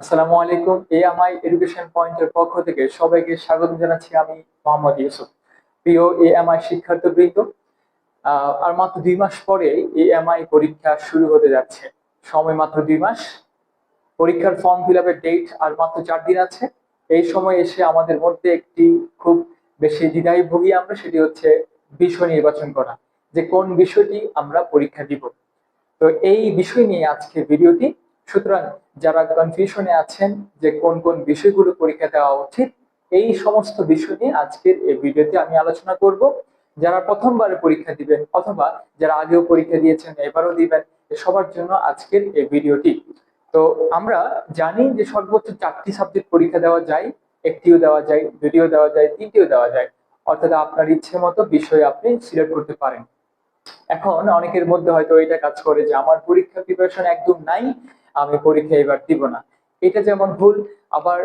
আসসালামু আলাইকুম। AMI education পয়েন্টের পক্ষ থেকে সবাইকে স্বাগত জানাচ্ছি আমি মোহাম্মদ ইউসুফ, প্রিয় এএমআই শিক্ষার্থীবৃন্দ। আর মাত্র দুই মাস পরে এএমআই পরীক্ষা শুরু হতে যাচ্ছে। সময় মাত্র দুই মাস। পরীক্ষার ফর্ম ফিল আপের ডেট আর মাত্র চার দিন আছে। এই সময় এসে আমাদের মধ্যে একটি খুব বেশি দ্বিধায় ভুগি আমরা, সেটি হচ্ছে বিষয় নির্বাচন করা, যে কোন বিষয়টি আমরা পরীক্ষা দিব। তো এই বিষয় নিয়ে আজকে ভিডিওটি সুতরাং যারা কনফিউশনে আছেন যে কোন কোন বিষয়গুলো পরীক্ষা দেওয়া উচিত, এই সমস্ত বিষয় নিয়ে আজকের এই ভিডিওতে আমি আলোচনা করব। যারা প্রথমবারে পরীক্ষা দিবেন অথবা যারা আগেও পরীক্ষা দিয়েছেন, এবারও দিবেন সবার জন্য আজকের এই ভিডিওটি। তো আমরা জানি যে সর্বোচ্চ চারটি সাবজেক্ট পরীক্ষা দেওয়া যায়, একটিও দেওয়া যায়, দুটিও দেওয়া যায়, তিনটিও দেওয়া যায়। অর্থাৎ আপনার ইচ্ছে মতো বিষয় আপনি সিলেক্ট করতে পারেন। এখন অনেকের মধ্যে হয়তো এটা কাজ করে যে আমার পরীক্ষা প্রিপারেশন একদম নাই আমি পরীক্ষা এবার দিব না। এটা যেমন ভুল, আবার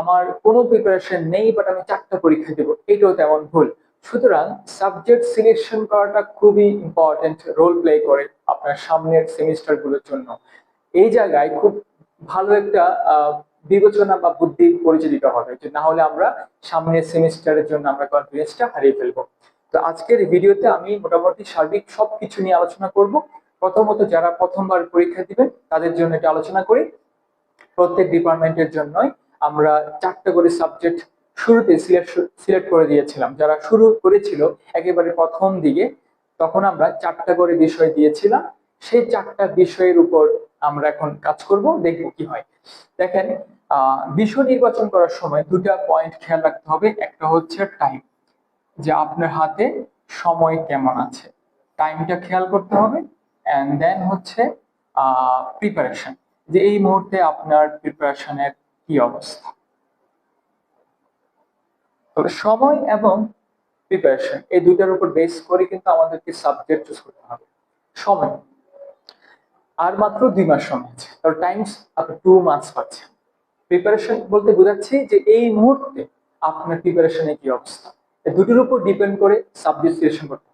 আমার কোনো প্রিপারেশন নেই বাট আমি চারটা পরীক্ষা দেব, এটাও তেমন ভুল। সুতরাং সাবজেক্ট সিলেকশন করাটা খুবই ইম্পর্টেন্ট রোল প্লে করে আপনার সামনের সেমিস্টারগুলোর জন্য। এই জায়গায় খুব ভালো একটা বিবেচনা বা বুদ্ধি পরিচালিত হবে, যে না হলে আমরা সামনের সেমিস্টারের জন্য আমরা কনফিডেন্সটা হারিয়ে ফেলব। তো আজকের ভিডিওতে আমি মোটামুটি সার্বিক সবকিছু নিয়ে আলোচনা করব। প্রথমত যারা প্রথমবার পরীক্ষা দিবেন, তাদের জন্য এটা আলোচনা করি। প্রত্যেক ডিপার্টমেন্টের জন্যই আমরা চারটা করে সাবজেক্ট শুরুতে সিলেক্ট সিলেক্ট করে দিয়েছিলাম। যারা শুরু করেছিল একেবারে প্রথম দিকে, তখন আমরা চারটা করে বিষয় দিয়েছিলাম। সেই চারটা বিষয়ের উপর আমরা এখন কাজ করব, দেখব কি হয়। দেখেন বিষয় নির্বাচন করার সময় দুটা পয়েন্ট খেয়াল রাখতে হবে। একটা হচ্ছে টাইম, যে আপনার হাতে সময় কেমন আছে। টাইমটা খেয়াল করতে হবে। অ্যান্ড দেন হচ্ছে প্রিপারেশন যে এই মুহূর্তে আপনার প্রিপারেশনের কি অবস্থা? তবে সময় এবং প্রিপারেশন এই দুইটার উপর বেস করে কিন্তু আমাদেরকে সাবজেক্ট চুজ করতে হবে। সময়। আর মাত্র দুই মাস সময় আছে। তাহলে টাইমস আপনি টু মান্থস পাচ্ছেন। প্রিপারেশন বলতে বোঝাচ্ছি যে এই মুহূর্তে আপনার প্রিপারেশনের কি অবস্থা? দুটোর উপর ডিপেন্ড করে সাবজেক্ট সিলেকশন করতে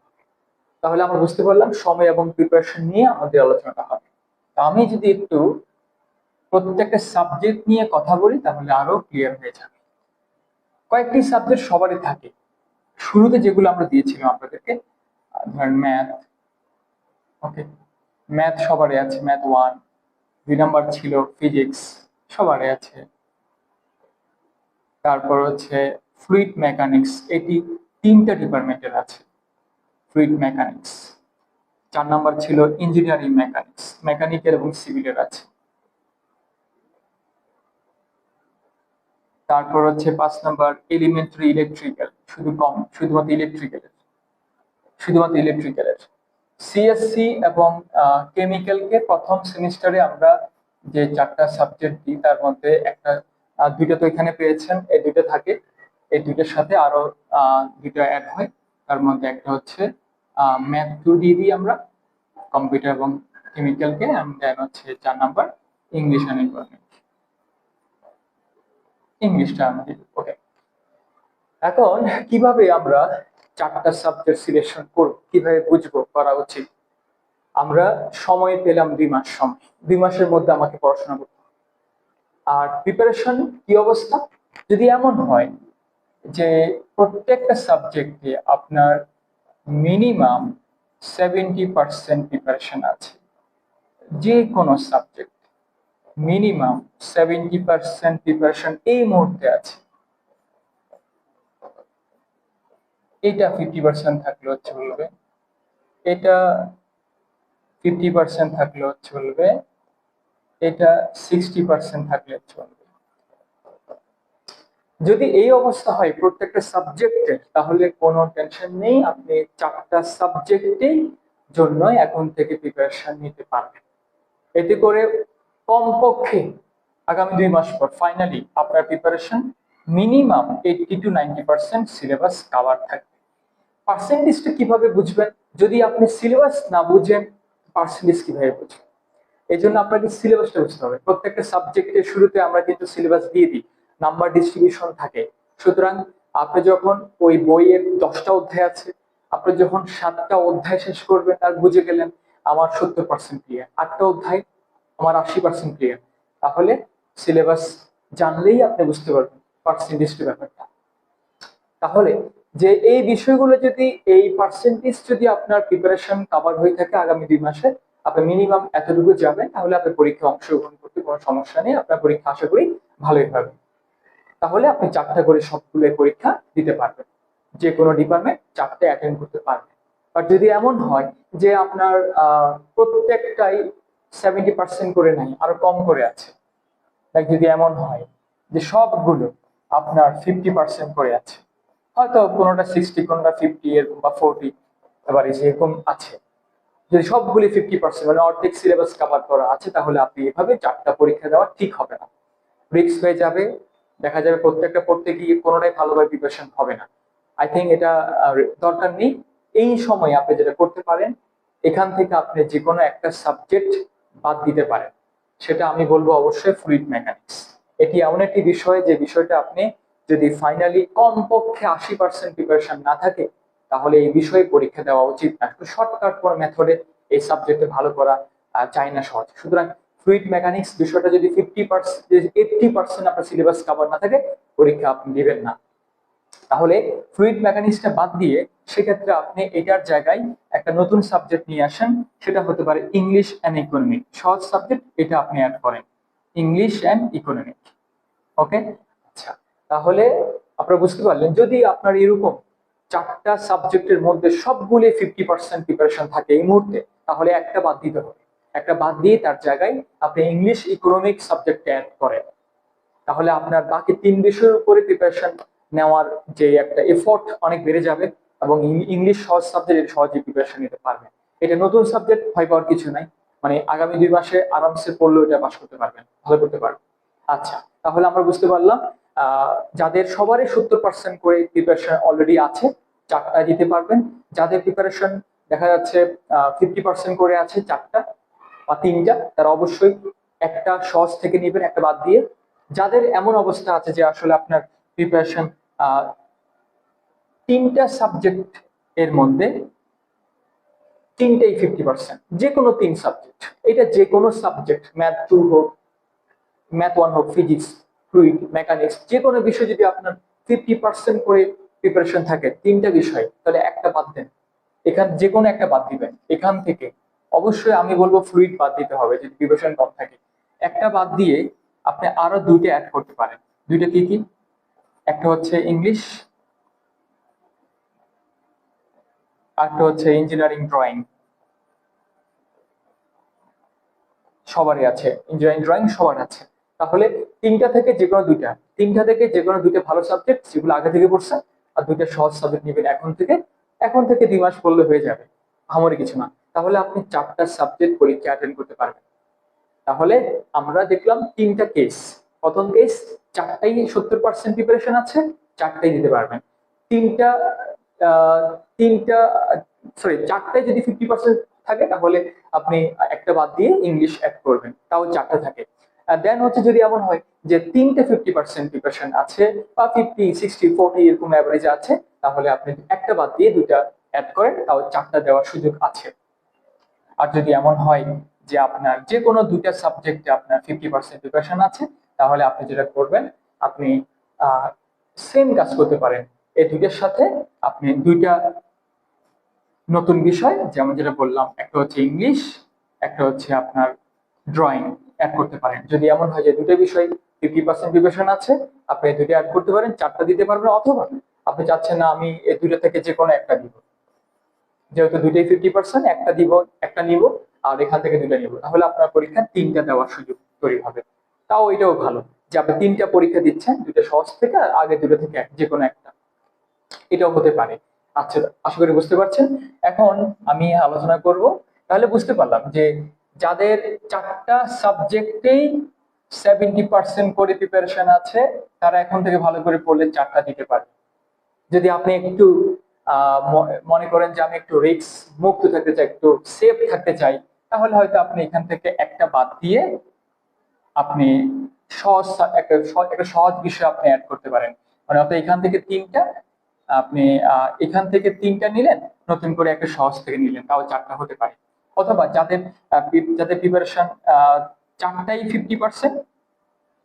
তাহলে আমরা বুঝতে পারলাম সময় এবং প্রিপারেশন নিয়ে আমাদের আলোচনাটা হবে। তো আমি যদি একটু প্রত্যেকটা সাবজেক্ট নিয়ে কথা বলি, তাহলে আরও ক্লিয়ার হয়ে যাবে। কয়েকটি সাবজেক্ট সবারই থাকে। শুরুতে যেগুলো আমরা দিয়েছিলাম আপনাদেরকে ধরেন ম্যাথ ওকে ম্যাথ সবারই আছে ম্যাথ ওয়ান দুই নাম্বার ছিল ফিজিক্স সবারই আছে। তারপর হচ্ছে ফ্লুইড মেকানিক্স এটি তিনটা ডিপার্টমেন্টের আছে। ফ্লুইড মেকানিক্স চার নাম্বার ছিল ইঞ্জিনিয়ারিং মেকানিক্স মেকানিক্যাল এবং সিভিলের আছে। তারপর হচ্ছে পাঁচ নাম্বার এলিমেন্টারি ইলেকট্রিক্যাল শুধু কম, শুধুমাত্র ইলেকট্রিক্যালের শুধুমাত্র ইলেকট্রিক্যালের সিএসসি এবং কেমিক্যালকে প্রথম সেমিস্টারে আমরা যে চারটা সাবজেক্ট দিই, তার মধ্যে একটা দুইটা তো এখানে পেয়েছেন, এই দুইটা থাকে। এই দুইটার সাথে আরও দুইটা অ্যাড হয়। তার মধ্যে একটা হচ্ছে ম্যাথ টু দিয়ে দিই আমরা কম্পিউটার এবং কেমিক্যালকে দেন হচ্ছে চার নাম্বার ইংলিশ অ্যান্ড ইনভারনমেন্ট ইংলিশটা আমাদের ওকে এখন কীভাবে আমরা চারটা সাবজেক্ট সিলেকশন করব, কীভাবে বুঝব, করা উচিত? আমরা সময় পেলাম দুই মাস সময়। দুই মাসের মধ্যে আমাকে পড়াশোনা করতে আর প্রিপারেশন কি অবস্থা? যদি এমন হয় যে প্রত্যেকটা সাবজেক্টে আপনার মিনিমাম সেভেন্টি পার্সেন্ট প্রিপারেশন আছে। যে কোনো subject minimum seventy percent preparation এই মুহূর্তে আছে। এটা ফিফটি পার্সেন্ট থাকলেও চলবে এটা ফিফটি পার্সেন্ট থাকলেও চলবে এটা সিক্সটি পার্সেন্ট থাকলে চলবে যদি এই অবস্থা হয় প্রত্যেকটা সাবজেক্টের তাহলে কোনো টেনশন নেই, আপনি চারটা সাবজেক্টেই জন্য এখন থেকে প্রিপারেশন নিতে পারবেন। এতে করে কমপক্ষে আগামী দুই মাস পর ফাইনালি আপনার preparation minimum eighty to ninety percent syllabus cover থাকবে। পার্সেন্টেজটা কীভাবে বুঝবেন? যদি আপনি সিলেবাস না বুঝেন পার্সেন্টেজ কীভাবে বুঝবেন? এই জন্য আপনাকে সিলেবাসটা বুঝতে হবে। প্রত্যেকটা সাবজেক্টের শুরুতে আমরা কিন্তু সিলেবাস দিয়ে দিই। নাম্বার ডিস্ট্রিবিউশন থাকে। সুতরাং আপনি যখন ওই বইয়ের দশটা অধ্যায় আছে, আপনি যখন সাতটা অধ্যায় শেষ করবেন আর বুঝে গেলেন আমার সত্তর পার্সেন্ট ক্লিয়ার আটটা অধ্যায় আমার আশি পার্সেন্ট ক্লিয়ার তাহলে সিলেবাস জানলেই আপনি বুঝতে পারবেন পার্সেন্টেজের ব্যাপারটা। তাহলে যে এই বিষয়গুলো যদি, এই পার্সেন্টেজ যদি আপনার প্রিপারেশন কভার হয়ে থাকে আগামী দুই মাসে, আপনি মিনিমাম এতটুকু যাবেন তাহলে আপনি পরীক্ষা অংশগ্রহণ করতে কোনো সমস্যা নেই, আপনার পরীক্ষা আশা করি ভালোই হবে। তাহলে আপনি চারটা করে সবগুলো পরীক্ষা দিতে পারবেন। যে কোনো ডিপার্টমেন্ট চারটে অ্যাটেন্ড করতে পারবেন আর যদি এমন হয় যে আপনার প্রত্যেকটাই সেভেন্টি পার্সেন্ট করে নাই, আরও কম করে আছে যদি এমন হয় যে সবগুলো আপনার ফিফটি পার্সেন্ট করে আছে, হয়তো কোনোটা সিক্সটি কোনোটা ফিফটি এরকম বা ফোরটি এবার এই যে এরকম আছে। যদি সবগুলি ফিফটি পার্সেন্ট মানে অর্ধেক সিলেবাস কভার করা আছে, তাহলে আপনি এভাবে চারটা পরীক্ষা দেওয়া ঠিক হবে না। রিক্স হয়ে যাবে দেখা যাবে প্রত্যেকটা পড়তে গিয়ে কোনোটাই ভালোভাবে প্রিপারেশন হবে না। আই থিঙ্ক এটা দরকার নেই। এই সময় আপনি যেটা করতে পারেন, এখান থেকে আপনি যে কোনো একটা সাবজেক্ট বাদ দিতে পারেন। সেটা আমি বলব অবশ্যই ফ্লুইড মেকানিক্স এটি এমন একটি বিষয়, যে বিষয়টা আপনি যদি ফাইনালি কমপক্ষে আশি পার্সেন্ট প্রিপারেশন না থাকে, তাহলে এই বিষয়ে পরীক্ষা দেওয়া উচিত না। শর্টকাট কোনো মেথডে এই সাবজেক্টে ভালো করা যায় না সহজ। সুতরাং ফ্লুইড মেকানিক্স বিষয়টা যদি ফিফটি পার্সেন্ট এইটটি পার্সেন্ট আপনার সিলেবাস কভার না থাকে, পরীক্ষা আপনি দিবেন না। তাহলে ফ্লুইড মেকানিক্সটা বাদ দিয়ে সেক্ষেত্রে আপনি এটার জায়গায় একটা নতুন সাবজেক্ট নিয়ে আসেন, সেটা হতে পারে ইংলিশ অ্যান্ড ইকোনমিক সহজ সাবজেক্ট এটা আপনি অ্যাড করেন। ইংলিশ অ্যান্ড ইকোনমিক ওকে আচ্ছা তাহলে আপনারা বুঝতে পারলেন, যদি আপনার এরকম চারটা সাবজেক্টের মধ্যে সবগুলি ফিফটি পার্সেন্ট প্রিপারেশন থাকে এই মুহূর্তে, তাহলে একটা বাদ দিতে হবে। একটা বাদ দিয়ে তার জায়গায় আপনি ইংলিশ ইকোনমিক সাবজেক্ট অ্যাড করেন। তাহলে আপনার বাকি তিন বিষয়ের উপরে প্রিপারেশন নেওয়ার যে একটা এফোর্ট অনেক বেড়ে যাবে এবং ইংলিশ সহজ সাবজেক্ট সহজে প্রিপারেশন নিতে পারবেন এটা নতুন সাবজেক্ট ভয় পাওয়ার কিছু নাই মানে আগামী দুই মাসে আরামসে পড়লেও এটা পাস করতে পারবেন, ভালো করতে পারবেন। আচ্ছা তাহলে আমরা বুঝতে পারলাম যাদের সবারই সত্তর পার্সেন্ট করে প্রিপারেশন অলরেডি আছে, চারটা দিতে পারবেন। যাদের প্রিপারেশন দেখা যাচ্ছে ফিফটি পার্সেন্ট করে আছে চারটা বা তিনটা, তারা অবশ্যই একটা সহজ থেকে নেবেন, একটা বাদ দিয়ে। যাদের এমন অবস্থা আছে যে আসলে আপনার প্রিপারেশন তিনটা সাবজেক্ট এর মধ্যে তিনটাই ফিফটি পার্সেন্ট যে কোনো তিন সাবজেক্ট এটা যে কোনো সাবজেক্ট ম্যাথ টু হোক ম্যাথ ওয়ান হোক ফিজিক্স ফ্লুইড মেকানিক্স যে কোনো বিষয় যদি আপনার ফিফটি পার্সেন্ট করে প্রিপারেশন থাকে, তিনটা বিষয়, তাহলে একটা বাদ দেন। এখান যে কোনো একটা বাদ দিবেন। এখান থেকে অবশ্যই আমি বলব ফ্লুইড বাদ দিতে হবে, যদি প্রিপারেশন কম থাকে। একটা বাদ দিয়ে আপনি আরও দুইটা অ্যাড করতে পারেন। দুইটা কি কি? একটা হচ্ছে ইংলিশ আরেকটা হচ্ছে ইঞ্জিনিয়ারিং ড্রয়িং সবারই আছে ইঞ্জিনিয়ারিং ড্রয়িং সবার আছে। তাহলে তিনটা থেকে যে কোনো দুইটা, তিনটা থেকে যে কোনো দুইটা ভালো সাবজেক্ট যেগুলো আগে থেকে পড়ছে, আর দুইটা সহজ সাবজেক্ট নেবেন এখন থেকে এখন থেকে দুই মাস পড়লে হয়ে যাবে। আমারই কিছু না। তাহলে আপনি চারটা সাবজেক্ট পরীক্ষা অ্যাটেন্ড করতে পারবেন। তাহলে আমরা দেখলাম তিনটা কেস প্রথম কেস চারটাই সত্তর পার্সেন্ট প্রিপারেশন আছে, চারটাই দিতে পারবেন। তিনটা তিনটা সরি চারটায় যদি ফিফটি পার্সেন্ট থাকে, তাহলে আপনি একটা বাদ দিয়ে ইংলিশ অ্যাড করবেন। তাও চারটা থাকে। দেন হচ্ছে যদি এমন হয় যে তিনটে ফিফটি পার্সেন্ট প্রিপারেশন আছে, বা ফিফটি সিক্সটি ফোর্টি এরকম অ্যাভারেজ আছে, তাহলে আপনি একটা বাদ দিয়ে দুটা অ্যাড করেন, তাও চারটা দেওয়ার সুযোগ আছে। আর যদি এমন হয় যে আপনার যে কোনো দুইটা সাবজেক্টে আপনার ফিফটি পার্সেন্ট প্রিপারেশন আছে, তাহলে আপনি যেটা করবেন, আপনি সেম কাজ করতে পারেন। এই দুইটার সাথে আপনি দুইটা নতুন বিষয়, যেমন যেটা বললাম, একটা হচ্ছে ইংলিশ একটা হচ্ছে আপনার ড্রয়িং অ্যাড করতে পারেন। যদি এমন হয় যে দুটো বিষয় ফিফটি পার্সেন্ট প্রিপারেশন আছে, আপনি এই দুটো অ্যাড করতে পারেন, চারটা দিতে পারবেন, অথবা আপনি চাচ্ছেন না আমি এই দুটো থেকে যে কোনো একটা দিব। যেহেতু দুইটাই ফিফটি পার্সেন্ট একটা দিব, একটা নিব, আর এখান থেকে দুইটা নিব। তাহলে আপনার পরীক্ষা তিনটা দেওয়ার সুযোগ তৈরি হবে। তাও এটাও ভালো যে আপনি তিনটা পরীক্ষা দিচ্ছেন দুটো সহজ থেকে আর আগে দুটো থেকে যে কোনো একটা। এটাও হতে পারে। আচ্ছা আশা করি বুঝতে পারছেন। এখন আমি আলোচনা করব। তাহলে বুঝতে পারলাম যে যাদের চারটা সাবজেক্টেই সেভেন্টি পার্সেন্ট করে প্রিপারেশন আছে, তারা এখন থেকে ভালো করে পড়লে চারটা দিতে পারে। যদি আপনি একটু মনে করেন যে আমি একটু রিস্ক মুক্ত থাকতে চাই, একটু সেফ থাকতে চাই, তাহলে হয়তো আপনি এখান থেকে একটা বাদ দিয়ে আপনি সহজ একটা একটা সহজ বিষয় আপনি অ্যাড করতে পারেন। মানে অর্থাৎ এখান থেকে তিনটা, আপনি এখান থেকে তিনটা নিলেন, নতুন করে একটা সহজ থেকে নিলেন, তাও চারটা হতে পারে। অথবা যাদের যাদের প্রিপারেশন চারটাই ফিফটি পার্সেন্ট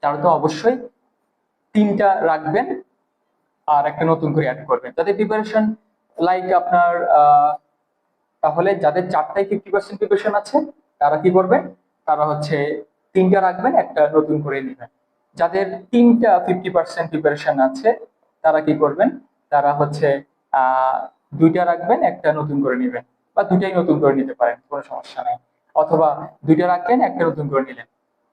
তারা তো অবশ্যই তিনটা রাখবেন আর একটা নতুন করে অ্যাড করবেন। যাদের প্রিপারেশন লাইক আপনার তাহলে যাদের চারটায় ফিফটি পার্সেন্ট প্রিপারেশন আছে, তারা কি করবেন তারা হচ্ছে তিনটা রাখবেন, একটা নতুন করে নেবেন। যাদের তিনটা ফিফটি পার্সেন্ট প্রিপারেশন আছে, তারা কি করবেন? তারা হচ্ছে দুইটা রাখবেন, একটা নতুন করে নেবেন। বা দুটাই নতুন করে নিতে পারেন, কোনো সমস্যা নেই। অথবা দুইটা রাখলেন, একটা নতুন করে নিলেন।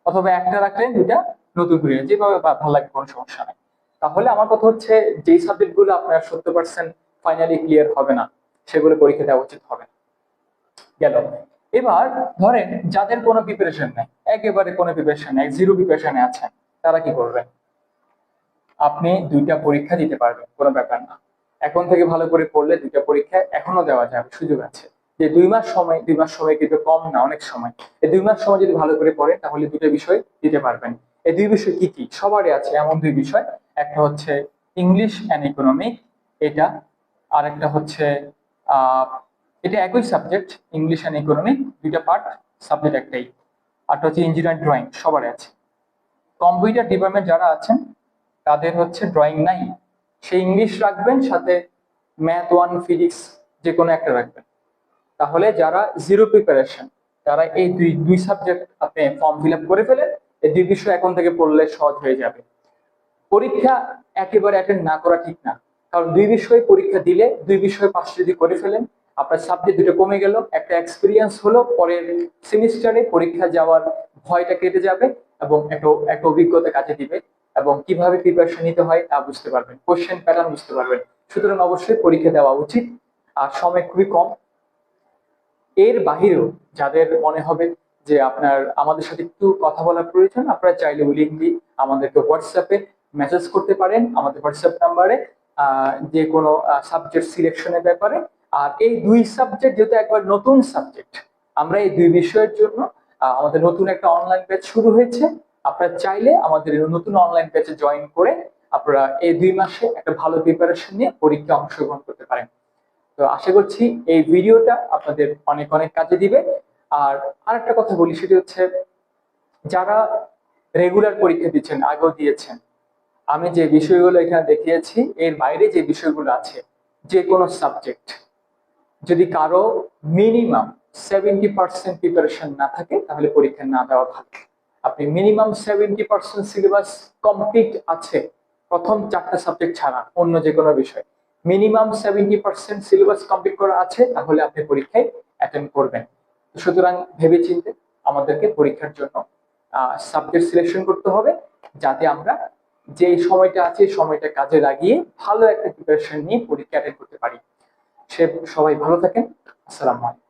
অথবা একটা রাখলেন, দুইটা নতুন করে নিলেন। যেভাবে ভালো লাগে কোনো সমস্যা নেই। তাহলে আমার কথা হচ্ছে, যেই সাবজেক্টগুলো আপনার সত্তর পার্সেন্ট ফাইনালি ক্লিয়ার হবে না। সেগুলো পরীক্ষা দেওয়া উচিত হবে গেল। এবার ধরেন যাদের কোনো প্রিপারেশন নেই, একেবারে কোনো প্রিপারেশন নেই জিরো প্রিপারেশনে আছেন, তারা কি করবেন? আপনি দুইটা পরীক্ষা দিতে পারবেন, কোনো ব্যাপার না। এখন থেকে ভালো করে পড়লে দুইটা পরীক্ষা এখনও দেওয়া যাবে, সুযোগ আছে। যে দুই মাস সময়, দুই মাস সময় কিন্তু কম না, অনেক সময়। এই দুই মাস সময় যদি ভালো করে পড়েন, তাহলে দুটো বিষয় দিতে পারবেন। এই দুই বিষয় কি কি? সবারই আছে এমন দুই বিষয়। একটা হচ্ছে ইংলিশ অ্যান্ড ইকোনমিক এটা আর একটা হচ্ছে এটা একই সাবজেক্ট ইংলিশ অ্যান্ড ইকোনমিক দুইটা পার্ট সাবজেক্ট একটাই। আরটা হচ্ছে ইঞ্জিনিয়ারিং ড্রয়িং সবার আছে। কম্পিউটার ডিপার্টমেন্ট যারা আছেন, তাদের হচ্ছে ড্রয়িং নাই। সে ইংলিশ রাখবেন, সাথে ম্যাথ ওয়ান ফিজিক্স যে কোনো একটা রাখবেন। তাহলে যারা জিরো প্রিপারেশন তারা এই দুই দুই সাবজেক্ট আপনি ফর্ম ফিল আপ করে ফেলেন এই দুই বিষয় এখন থেকে পড়লে সহজ হয়ে যাবে। পরীক্ষা একেবারে অ্যাটেন্ড না করা ঠিক না। কারণ দুই বিষয়ে পরীক্ষা দিলে দুই বিষয় পাশ যদি করে ফেলেন, আপনার সাবজেক্ট দুটো কমে গেল, একটা এক্সপিরিয়েন্স হলো, পরের সেমিস্টারে পরীক্ষা যাওয়ার ভয়টা কেটে যাবে এবং একটা একটা অভিজ্ঞতা কাজে দিবে এবং কীভাবে প্রিপারেশন নিতে হয় তা বুঝতে পারবেন কোশ্চেন প্যাটার্ন বুঝতে পারবেন। সুতরাং অবশ্যই পরীক্ষা দেওয়া উচিত, আর সময় খুবই কম। এর বাহিরেও যাদের মনে হবে যে আপনার, আমাদের সাথে একটু কথা বলার প্রয়োজন, আপনারা চাইলে উইলিংলি আমাদেরকে হোয়াটসঅ্যাপে মেসেজ করতে পারেন, আমাদের হোয়াটসঅ্যাপ নাম্বারে যে কোনো সাবজেক্ট সিলেকশনের ব্যাপারে। আর এই দুই সাবজেক্ট যেহেতু একবার নতুন সাবজেক্ট আমরা এই দুই বিষয়ের জন্য আমাদের নতুন একটা অনলাইন ব্যাচ শুরু হয়েছে। আপনারা চাইলে আমাদের নতুন অনলাইন ব্যাচে জয়েন করে আপনারা এই দুই মাসে একটা ভালো প্রিপারেশন নিয়ে পরীক্ষা অংশগ্রহণ করতে পারেন। তো আশা করছি এই ভিডিওটা আপনাদের অনেক অনেক কাজে দিবে। আর আরেকটা কথা বলি, সেটি হচ্ছে যারা রেগুলার পরীক্ষা দিচ্ছেন, আগেও দিয়েছেন আমি যে বিষয়গুলো এখানে দেখিয়েছি, এর বাইরে যে বিষয়গুলো আছে, যে কোনো সাবজেক্ট যদি কারও মিনিমাম সেভেন্টি পার্সেন্ট প্রিপারেশন না থাকে, তাহলে পরীক্ষা না দেওয়া ভালো। আপনি minimum seventy percent syllabus complete আছে, প্রথম চারটা সাবজেক্ট ছাড়া, অন্য যে কোনো বিষয়। Minimum seventy percent syllabus complete করা আছে, তাহলে আপনি পরীক্ষায় অ্যাটেন্ড করবেন। সুতরাং ভেবে চিন্তে আমাদেরকে পরীক্ষার জন্য সাবজেক্ট সিলেকশন করতে হবে, যাতে আমরা যে সময়টা আছে, সময়টা কাজে লাগিয়ে ভালো একটা প্রিপারেশন নিয়ে পরীক্ষা অ্যাটেন্ড করতে পারি। সে সবাই ভালো থাকেন। আসসালামু আলাইকুম।